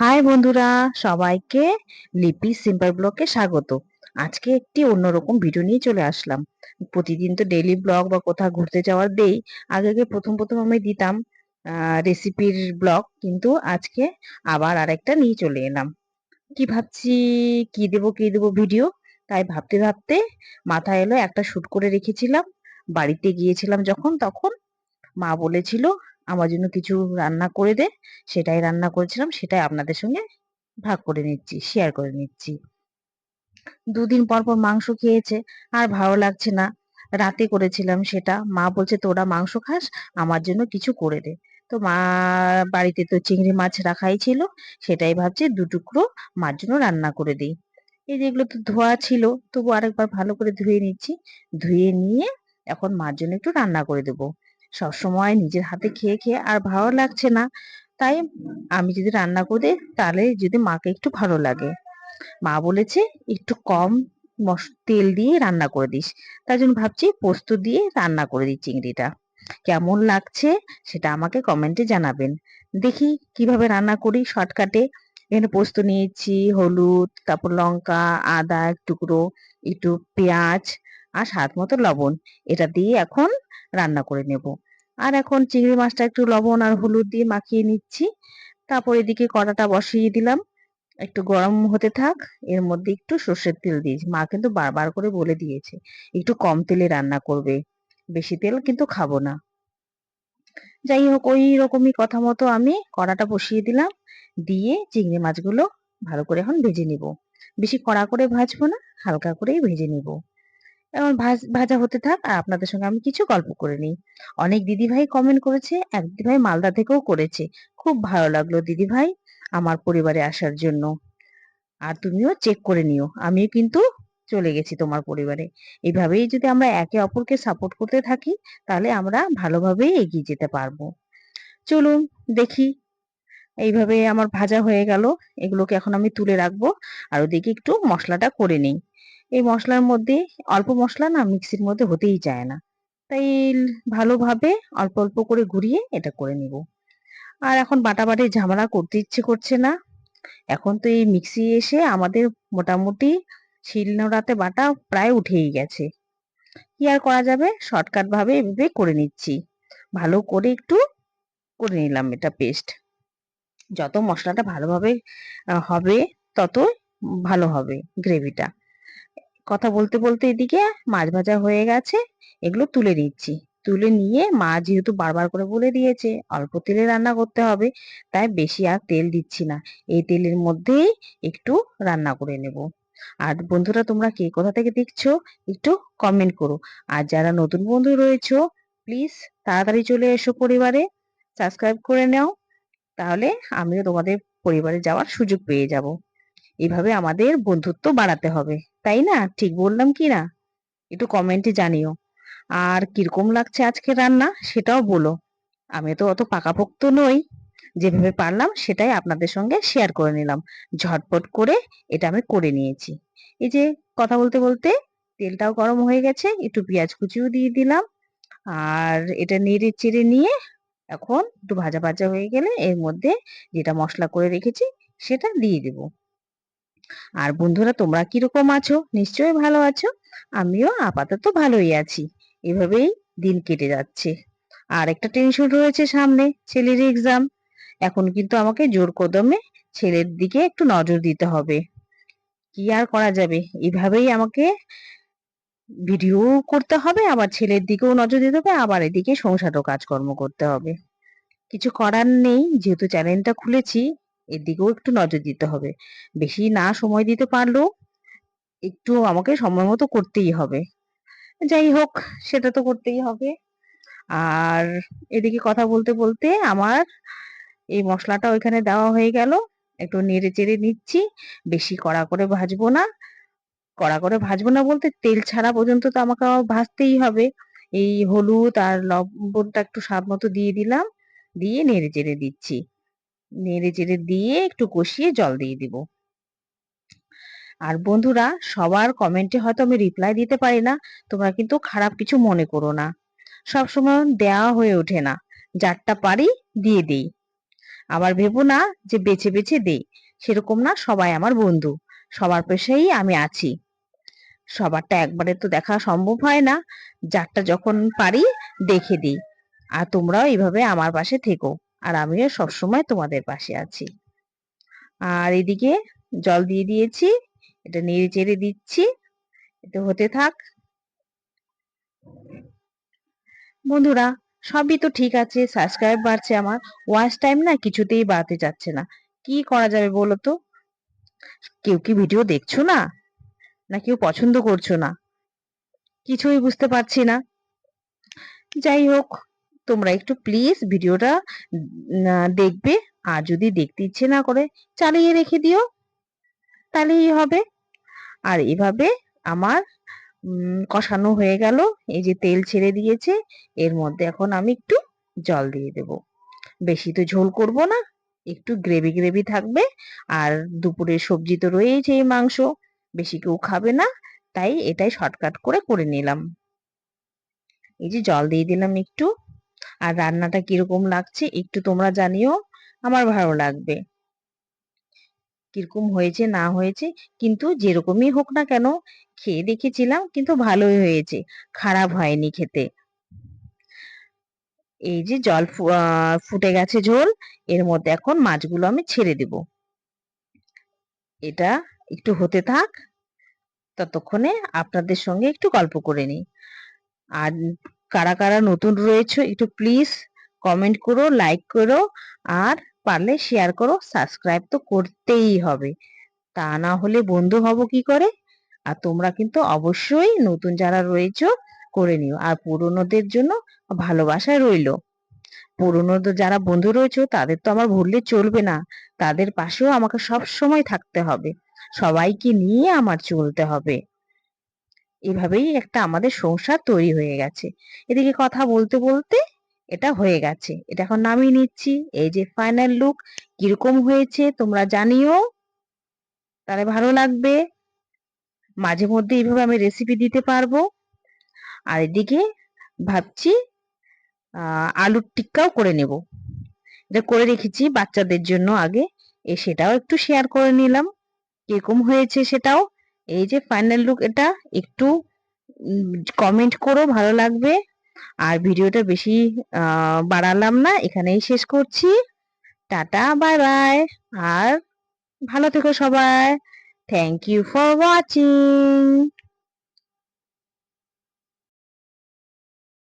High বন্ধুরা, সবাইকে লিপি সিম্পল ব্লগে স্বাগত। আজকে একটি অন্যরকম ভিডিও নিয়ে চলে আসলাম। প্রতিদিন তো ডেইলি ব্লগ বা কোথাও ঘুরতে যাওয়ার দেই, আগে আগে প্রথম প্রথম আমি দিতাম রেসিপির ব্লগ কিন্তু আজকে আবার আরেকটা নিয়ে চলে এলাম। কি ভাবছি, কি দেবো কি দেবো ভিডিও তাই ভাবতে ভাবতে মাথায় এলো একটা শ্যুট করে রেখেছিলাম। বাড়িতে গিয়েছিলাম যখন, তখন মা বলেছিল আমার জন্য কিছু রান্না করে দে। সেটাই রান্না করেছিলাম, সেটাই আপনাদের সঙ্গে ভাগ করে নিচ্ছি শেয়ার করে নিচ্ছি। দুদিন পর পর মাংস খেয়েছে, আর ভালো লাগছে না। রাতে করেছিলাম সেটা। মা বলছে, তোরা মাংস খাস, আমার জন্য কিছু করে দে। তো মা বাড়িতে তো চিংড়ি মাছ রাখাই ছিল, সেটাই ভাবছি দু টুকরো মার জন্য রান্না করে দিই। এই যেগুলো তো ধোয়া ছিল, তবু আরেকবার ভালো করে ধুয়ে নিচ্ছি। ধুয়ে নিয়ে এখন মার জন্য একটু রান্না করে দেবো। সবসময় নিজের হাতে খেয়ে খেয়ে আর ভালো লাগছে না। তাই আমি যদি রান্না করে তাহলে যদি মাকে একটু ভালো লাগে। মা বলেছে, একটু কম তেল দিয়ে রান্না করে দিস। তাই জন্য ভাবছি, পোস্ত দিয়ে রান্না করে দিই চিংড়িটা। কেমন লাগছে সেটা আমাকে কমেন্টে জানাবেন। দেখি কীভাবে রান্না করি শর্টকাটে। এখানে পোস্ত নিয়েছি, হলুদ, তারপর লঙ্কা, আদা টুকরো, একটু পেঁয়াজ আর স্বাদ মতো লবণ। এটা দিয়ে এখন রান্না করে নেব। আর এখন চিংড়ি মাছটা একটু লবণ আর হলুদ দিয়ে মাখিয়ে নিচ্ছি। তারপর এদিকে কড়াটা বসিয়ে দিলাম। একটু গরম হতে থাক, এর মধ্যে একটু সর্ষের তেল দিয়েছি। মা কিন্তু বারবার করে বলে দিয়েছে, একটু কম তেলে রান্না করবে, বেশি তেল কিন্তু খাব না। যাই হোক, ওই রকমই কথা মতো আমি কড়াটা বসিয়ে দিলাম, দিয়ে চিংড়ি মাছগুলো ভালো করে এখন ভেজে নিব। বেশি কড়া করে ভাজবো না, হালকা করেই ভেজে নিব। এখন ভাজা হতে থাক আর আপনাদের সঙ্গে আমি কিছু গল্প করে নিই। অনেক দিদিভাই কমেন্ট করেছে, এক দিদিভাই মালদা থেকেও করেছে। খুব ভালো লাগল দিদিভাই আমার পরিবারে আসার জন্য। আর তুমিও চেক করে নিও, আমিও কিন্তু চলে গেছি তোমার পরিবারে। এইভাবেই যদি আমরা একে অপরকে সাপোর্ট করতে থাকি, তাহলে আমরা ভালোভাবেই এগিয়ে যেতে পারব। চলুন দেখি। এইভাবে আমার ভাজা হয়ে গেল, এগুলোকে এখন আমি তুলে রাখব। আর ওদিকে একটু মশলাটা করে নিই। এই মশলার মধ্যে অল্প মশলা না মিক্সির মধ্যে হতেই চায় না। তাই ভালোভাবে অল্প অল্প করে ঘুরিয়ে এটা করে নিব। আর এখন বাটাবাটি ঝামেলা করতে ইচ্ছে করছে না। এখন তো এই মিক্সি এসে আমাদের মোটামুটি শিলনোড়াতে বাটা প্রায় উঠেই গেছে। কি আর করা যাবে? শর্টকাট ভাবে এভাবে করে নিচ্ছি। ভালো করে একটু করে নিলাম এটা পেস্ট যত মশলাটা ভালোভাবে হবে তত ভালো হবে গ্রেভিটা কথা বলতে বলতে এদিকে মাছ ভাজা হয়ে গেছে, এগুলো তুলে নিচ্ছি। তুলে নিয়ে মা যেহেতু বারবার করে বলে দিয়েছে, অল্প তেলে রান্না করতে হবে, তাই বেশি আর তেল দিচ্ছি না। এই তেলের মধ্যেই একটু রান্না করে নেব। আর বন্ধুরা, তোমরা কে কোথা থেকে দেখছ, একটু কমেন্ট করো। আর যারা নতুন বন্ধু রয়েছো প্লিজ তাড়াতাড়ি চলে এসো পরিবারে সাবস্ক্রাইব করে নাও। তাহলে আমিও তোমাদের পরিবারে যাওয়ার সুযোগ পেয়ে যাব। এভাবে আমাদের বন্ধুত্ব বাড়াতে হবে, তাই না? ঠিক বললাম কি না? একটু কমেন্টে জানিও। আর কীরকম লাগছে আজকে রান্না সেটাও বলো। আমি তো অত পাকাপোক্ত নই। যেভাবে পারলাম সেটাই আপনাদের সঙ্গে শেয়ার করে নিলাম। ঝটপট করে এটা আমি করে নিয়েছি। এই যে কথা বলতে বলতে তেলটাও গরম হয়ে গেছে, একটু পেঁয়াজ কুচিও দিয়ে দিলাম। আর এটা নেড়ে চেড়ে নিয়ে এখন একটু ভাজা ভাজা হয়ে গেলে এর মধ্যে যেটা মশলা করে রেখেছি সেটা দিয়ে দেব। আর বন্ধুরা, তোমরা কীরকম আছো? নিশ্চয়ই ভালো আছো। আমিও আপাতত ভালোই আছি। এভাবেই দিন কেটে যাচ্ছে। আর একটা টেনশন রয়েছে সামনে, ছেলের এক্সাম এখন কিন্তু আমাকে জোর কদমে ছেলের দিকে একটু নজর দিতে হবে। কি আর করা যাবে? এভাবেই আমাকে ভিডিও করতে হবে, আবার ছেলের দিকেও নজর দিতে হবে, আবার এদিকে সংসারও কাজকর্ম করতে হবে। কিছু করার নেই, যেহেতু চ্যানেলটা খুলেছি এর দিকেও একটু নজর দিতে হবে। বেশি না সময় দিতে পারলেও একটু আমাকে সময় মতো করতেই হবে। যাই হোক, সেটা তো করতেই হবে। আর এদিকে কথা বলতে বলতে আমার এই মশলাটা ওইখানে দেওয়া হয়ে গেল। একটু নেড়ে চেড়ে নিচ্ছি। বেশি কড়া করে ভাজবো না। কড়া করে ভাজবো না বলতে তেল ছাড়া পর্যন্ত তো আমাকে ভাজতেই হবে। এই হলুদ আর লবণটা একটু স্বাদ মতো দিয়ে দিলাম। দিয়ে নেড়ে চেড়ে দিচ্ছি। নেড়ে চেড়ে দিয়ে একটু কষিয়ে জল দিয়ে দিব। আর বন্ধুরা, সবার কমেন্টে হয়তো আমি রিপ্লাই দিতে পারি না, তোমরা কিন্তু খারাপ কিছু মনে করো না। সবসময় দেওয়া হয়ে ওঠে না, যারটা পারি দিয়ে দিই। আবার ভেবো না যে বেছে বেছে দেই, সেরকম না সবাই আমার বন্ধু, সবার পেশেই আমি আছি। সবারটা একবারে তো দেখা সম্ভব হয় না, যারটা যখন পারি দেখে দিই, আর তোমরাও এইভাবে আমার পাশে থেকো। আর আমিও সবসময় তোমাদের পাশে আছি। আর এদিকে জল দিয়ে দিয়েছি, এটা নেড়ে চেড়ে দিচ্ছি, এটা হতে থাক। বন্ধুরা, সবই তো ঠিক আছে সাবস্ক্রাইব বাড়ছে আমার ওয়াচ টাইম না কিছুতেই বাড়তে যাচ্ছে না। কি করা যাবে বলো তো? কেউ কি ভিডিও দেখছ না? না কেউ পছন্দ করছ না? কিছুই বুঝতে পারছি না। যাই হোক তোমরা একটু প্লিজ ভিডিওটা দেখবে। আর যদি দেখতে ইচ্ছে না করে, চালিয়ে রেখে দিও। তাহলেই হবে। আর এভাবে আমার কষানো হয়ে গেল। এই যে তেল ছেড়ে দিয়েছে, এর মধ্যে এখন আমি একটু জল দিয়ে দেব। বেশি তো ঝোল করব না, একটু গ্রেভি গ্রেভি থাকবে। আর দুপুরের সবজি তো রয়েছে এই মাংস, বেশি কেউ খাবে না। তাই এটাই শর্টকাট করে করে নিলাম। এই যে জল দিয়ে দিলাম একটু। আর রান্নাটা কীরকম লাগছে একটু তোমরা জানিও, আমার ভালো লাগবে। কীরকম হয়েছে, না হয়েছে, কিন্তু যেরকমই হোক না কেন, খেয়ে দেখেছিলাম, কিন্তু ভালোই হয়েছে, খারাপ হয়নি খেতে। এই যে জল ফুটে গেছে ঝোল, এর মধ্যে এখন মাছগুলো আমি ছেড়ে দেব। এটা একটু হতে থাক, ততক্ষণে আপনাদের সঙ্গে একটু গল্প করে নিই। আর কারা কারা নতুন রয়েছে, একটু প্লিজ কমেন্ট করো লাইক করো, আর পারলে শেয়ার করো সাবস্ক্রাইব তো করতেই হবে। তা না হলে বন্ধু হব কি করে? আর তোমরা কিন্তু অবশ্যই নতুন যারা রয়েছ, করে নিও। আর পুরনোদের জন্য ভালোবাসা রইল। পুরনো যারা বন্ধু রয়েছে, তাদের তো আমার ভুললে চলবে না। তাদের পাশেও আমাকে সব সময় থাকতে হবে। সবাইকে নিয়ে আমার চলতে হবে। এভাবেই একটা আমাদের সংসার তৈরি হয়ে গেছে। এদিকে কথা বলতে বলতে এটা হয়ে গেছে। এটা এখন নামিয়ে নিচ্ছি। এই যে ফাইনাল লুক কীরকম হয়েছে তোমরা জানিও। তাহলে ভালো লাগবে। মাঝে মধ্যে এইভাবে আমি রেসিপি দিতে পারব। আর এদিকে ভাবছি আলুর টিক্কাও করে নেব। এটা করে রেখেছি বাচ্চাদের জন্য আগে। এ সেটাও একটু শেয়ার করে নিলাম। কীরকম হয়েছে সেটাও এই যে ফাইনাল লুক এটা একটু কমেন্ট করো, ভালো লাগবে। আর ভিডিওটা বেশি বাড়ালাম না, এখানেই শেষ করছি। টাটা বাই বাই আর ভালো থেকো সবাই। Thank you for watching